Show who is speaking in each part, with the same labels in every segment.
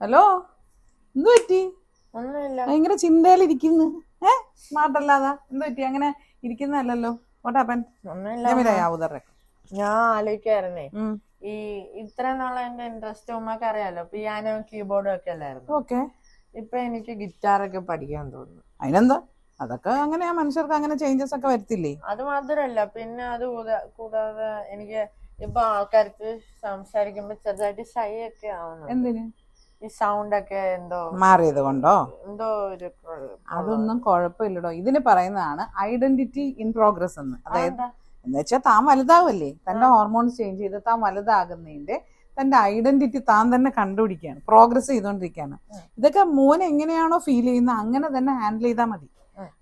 Speaker 1: Hello? എന്ത് പറ്റി? ഭയങ്കര ചിന്തയിലിരിക്കുന്നു. ഏ? സ്മാർട്ട് അല്ലാതാ എന്ത് പറ്റി? അങ്ങനെ ഇരിക്കുന്നല്ലോ ഓട്ടാപ്പൻ
Speaker 2: ഞാൻ ആലോചിക്കായിരുന്നേ ഈ ഇത്ര നാളെ എന്റെ ഇൻട്രസ്റ്റ് ഉമ്മക്ക് അറിയാലോ. പിയാനോ കീബോർഡും ഒക്കെ അല്ലായിരുന്നു.
Speaker 1: ഓക്കെ
Speaker 2: ഇപ്പൊ എനിക്ക് ഗിറ്റാറൊക്കെ പഠിക്കാൻ തോന്നുന്നു.
Speaker 1: അതിനെന്താ? അതൊക്കെ അങ്ങനെ മനുഷ്യർക്ക് അങ്ങനെ ചേഞ്ചസ് ഒക്കെ വരുത്തില്ലേ?
Speaker 2: അത് മാത്രല്ല പിന്നെ അത് കൂടാതെ എനിക്ക് ഇപ്പൊ ആൾക്കാർക്ക് സംസാരിക്കുമ്പോ ചെറുതായിട്ട് ഷൈ ഒക്കെ ആവുന്നു
Speaker 1: എന്തിന്?
Speaker 2: ഈ സൗണ്ട് ഒക്കെ എന്തോ
Speaker 1: മാറിയത് കൊണ്ടോ?
Speaker 2: എന്തോ ഒരു
Speaker 1: അതൊന്നും കുഴപ്പമില്ലടോ. ഇതിന് പറയുന്നതാണ് ഐഡന്റിറ്റി ഇൻ പ്രോഗ്രസ് എന്ന്. അതായത്? എന്ന് വെച്ചാൽ താൻ വലുതാവല്ലേ? തന്റെ ഹോർമോൺസ് ചേഞ്ച് ചെയ്ത് താൻ വലുതാകുന്നതിന്റെ തന്റെ ഐഡന്റിറ്റി താൻ തന്നെ കണ്ടുപിടിക്കുകയാണ്. പ്രോഗ്രസ് ചെയ്തുകൊണ്ടിരിക്കുകയാണ്. ഇതൊക്കെ മോൻ എങ്ങനെയാണോ ഫീൽ ചെയ്യുന്നത് അങ്ങനെ തന്നെ ഹാൻഡിൽ ചെയ്താൽ മതി.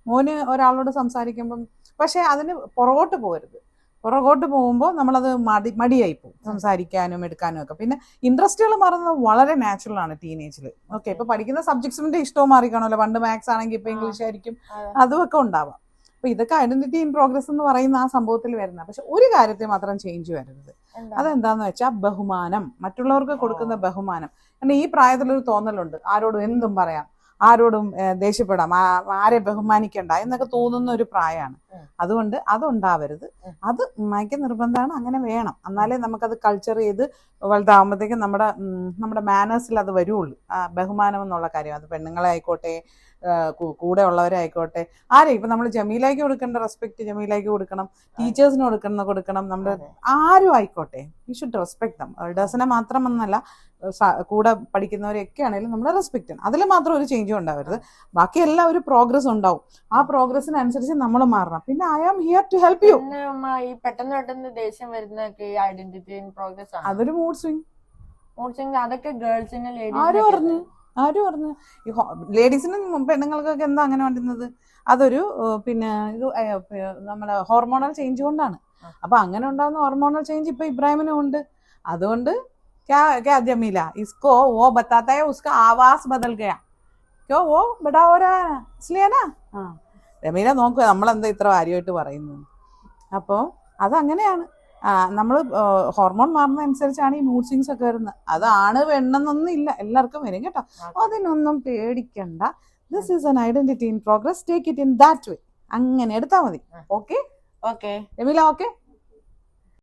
Speaker 1: മോന് ഒരാളോട് സംസാരിക്കുമ്പം പക്ഷെ അതിന് പുറകോട്ട് പോകരുത് പുറകോട്ട് പോകുമ്പോൾ നമ്മളത് മടി മടിയായി പോകും. സംസാരിക്കാനും എടുക്കാനും ഒക്കെ. പിന്നെ ഇൻട്രസ്റ്റുകൾ മാറുന്നത് വളരെ നാച്ചുറൽ ആണ് ടീനേജിൽ ഓക്കെ ഇപ്പൊ പഠിക്കുന്ന സബ്ജക്ട്സിന്റെ ഇഷ്ടവും മാറിക്കാണല്ലോ. പണ്ട് മാത്സ് ആണെങ്കിൽ ഇപ്പൊ ഇംഗ്ലീഷ് ആയിരിക്കും.
Speaker 2: അതെ.
Speaker 1: അതുമൊക്കെ ഉണ്ടാവാം. അപ്പൊ ഇതൊക്കെ ഐഡന്റിറ്റി ഇൻ പ്രോഗ്രസ് എന്ന് പറയുന്ന ആ സംഭവത്തിൽ വരുന്ന. പക്ഷെ ഒരു കാര്യത്തെ മാത്രം ചേഞ്ച് വരരുത്? അതെന്താന്ന് വെച്ചാൽ ബഹുമാനം. മറ്റുള്ളവർക്ക് കൊടുക്കുന്ന ബഹുമാനം. കാരണം ഈ പ്രായത്തിലൊരു തോന്നലുണ്ട്. ആരോടും എന്തും പറയാം. ആരോടും ദേഷ്യപ്പെടാം. ആരെ ബഹുമാനിക്കണ്ട എന്നൊക്കെ തോന്നുന്ന ഒരു പ്രായമാണ്. അതുകൊണ്ട് അതുണ്ടാവരുത്. അത് മയക്ക നിർബന്ധമാണ് അങ്ങനെ വേണം. എന്നാലേ നമുക്കത് കൾച്ചർ ചെയ്ത് വലുതാകുമ്പോഴത്തേക്കും നമ്മുടെ നമ്മുടെ മാനേഴ്സിൽ അത് വരുള്ളൂ. ആ ബഹുമാനം എന്നുള്ള കാര്യം. അത് പെണ്ണുങ്ങളെ ആയിക്കോട്ടെ കൂടെ ഉള്ളവരായിക്കോട്ടെ ആരെയും ആരെ? ഇപ്പൊ നമ്മൾ ജമീലയ്ക്ക് കൊടുക്കേണ്ട റെസ്പെക്ട് ജമീലയ്ക്ക് കൊടുക്കണം. ടീച്ചേഴ്സിന് കൊടുക്കുന്ന കൊടുക്കണം നമ്മുടെ ആരും ആയിക്കോട്ടെ. യു ഷുഡ് റെസ്പെക്ട് ദം ഏൾഡേഴ്സിനെ മാത്രം എന്നല്ല സ- കൂടെ പഠിക്കുന്നവരെയൊക്കെ ആണെങ്കിലും നമ്മൾ റെസ്പെക്ട് ചെയ്യണം. അതിൽ മാത്രം ഒരു ചേഞ്ചും ഉണ്ടാവരുത്. ബാക്കി എല്ലാം ഒരു പ്രോഗ്രസ് ഉണ്ടാവും. ആ പ്രോഗ്രസ്സിനനുസരിച്ച് നമ്മൾ മാറണം. പിന്നെ I am here to help you
Speaker 2: ഈ പെട്ടെന്ന് പെട്ടെന്ന് ദേഷ്യം വരുന്ന ഈ ഐഡന്റിറ്റി ഇൻ പ്രോഗ്രസ് ആണ്.
Speaker 1: അതൊരു മൂഡ് സ്വിംഗ്
Speaker 2: മൂഡ് സ്വിംഗ് അതൊക്കെ ഗേൾസിന് ലേഡീസ്
Speaker 1: ആരും പറഞ്ഞു ആരും പറഞ്ഞു ഈ ലേഡീസിനും പെണ്ണുങ്ങൾക്കൊക്കെ എന്താ അങ്ങനെ വേണ്ടുന്നത്? അതൊരു പിന്നെ ഇത് നമ്മുടെ ഹോർമോണൽ ചേഞ്ച് കൊണ്ടാണ്. അപ്പൊ അങ്ങനെ ഉണ്ടാകുന്ന ഹോർമോണൽ ചേഞ്ച് ഇപ്പൊ ഇബ്രാഹിമിനും ഉണ്ട്. അതുകൊണ്ട് ക്യാ ജമീല ഇസ്കോ ഓ ബത്താത്ത ഉസ്ക ആവാസ് ബദൽ ഗയാ ക്യോ ഓ ബഡാ ഓരാ ഇസ്ലിയാ നാ ആ. ജമീല നോക്കുക നമ്മളെന്താ ഇത്ര കാര്യമായിട്ട് പറയുന്നത്? അപ്പോൾ അതങ്ങനെയാണ്. നമ്മൾ ഹോർമോൺ മാറുന്നതനുസരിച്ചാണ് ഈ മൂഡ് സ്വിങ്സ് ഒക്കെ വരുന്നത്. അതാണ് വേണമെന്നൊന്നും ഇല്ല എല്ലാവർക്കും വരും കേട്ടോ. അതിനൊന്നും പേടിക്കണ്ട. This is an identity in progress take it in that way അങ്ങനെ എടുത്താൽ മതി. Okay
Speaker 2: okay
Speaker 1: രമീല okay